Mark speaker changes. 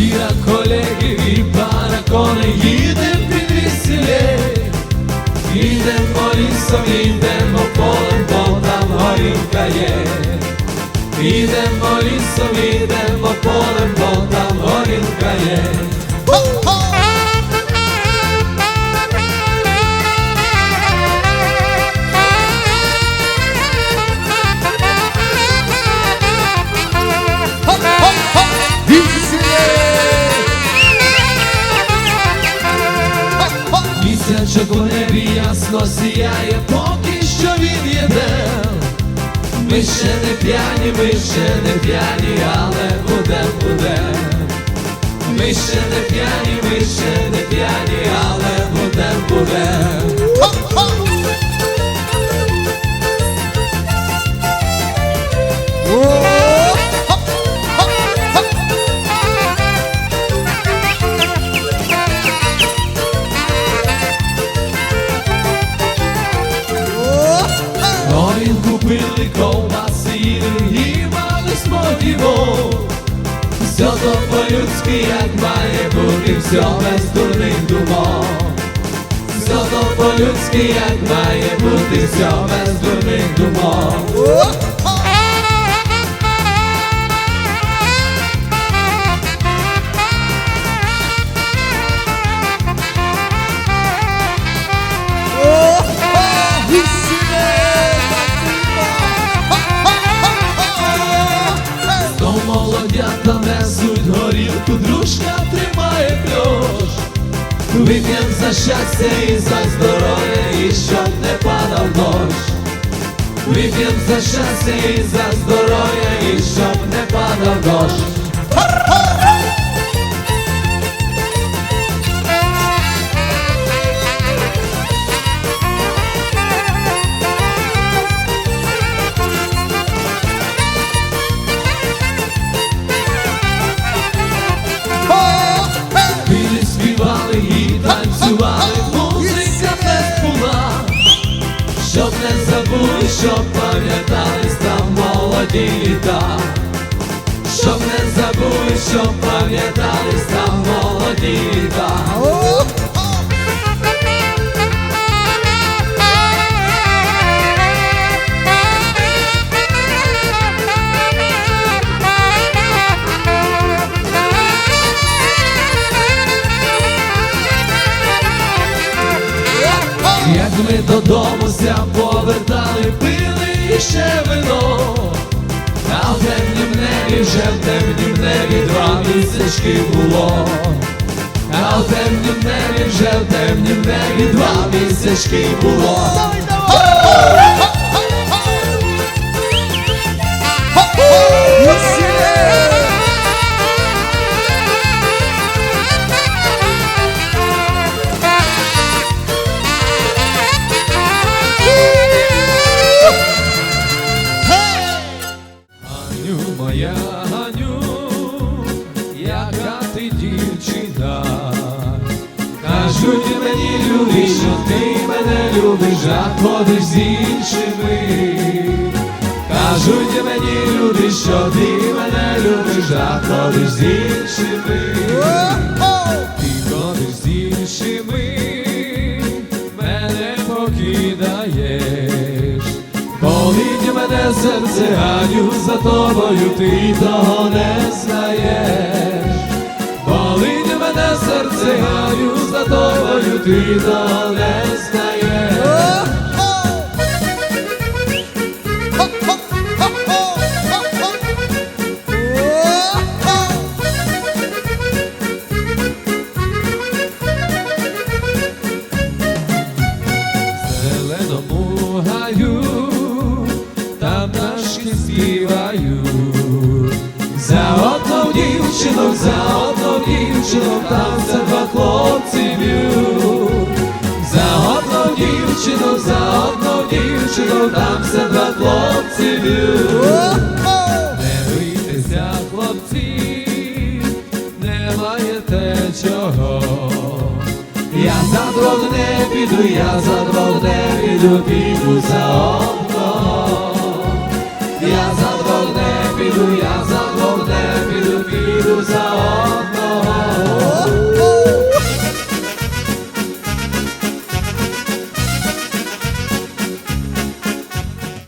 Speaker 1: Віра колегів і пара коней їдем під весілє, Ідемо лісом, ідемо полем, бо там горілка є. Ідемо лісом, ідемо полем, бо там горілка є. Ясно сіяє, поки що він єде. Ми ще не п'яні, ми ще не п'яні, але буде, буде. Ми ще не п'яні, ми ще не Купили ковбаси і мали смоківо. Все то по-людськи, як має бути, все без дурних думок. Все то по-людськи, як має бути, все без дурних думок. Вип'єм за щастя і за здоров'я, і щоб не падав дощ. Вип'єм за щастя і за здоров'я, і щоб не падав дощ. Не щоб пам'ятались там молоді літа, щоб не забули, щоб пам'ятались там молоді. Ми додому ся повертали, пили і ще вино, а в темнім небі вже в темнім небі два місячки було, а в темнім небі вже в темнім небі два місячки було. Кажуть мені люди, що ти мене любиш, а ходиш з іншими. Кажуть мені люди, що ти мене любиш, а ходиш з іншими. Ти ходиш з іншими, мене покидаєш. Болить мене серце, Аню, за тобою ти того не знаєш. Болить мене серце, Аню, за тобою того не знаєш. зеленому гаю, там пташки співають. За одну дівчину, за одну дівчину, там за два хлопці б'ють. За одну дівчину, там все два хлопці. Не бийтеся, хлопці, не маєте чого. Я за двох не піду, я за двох не піду, піду за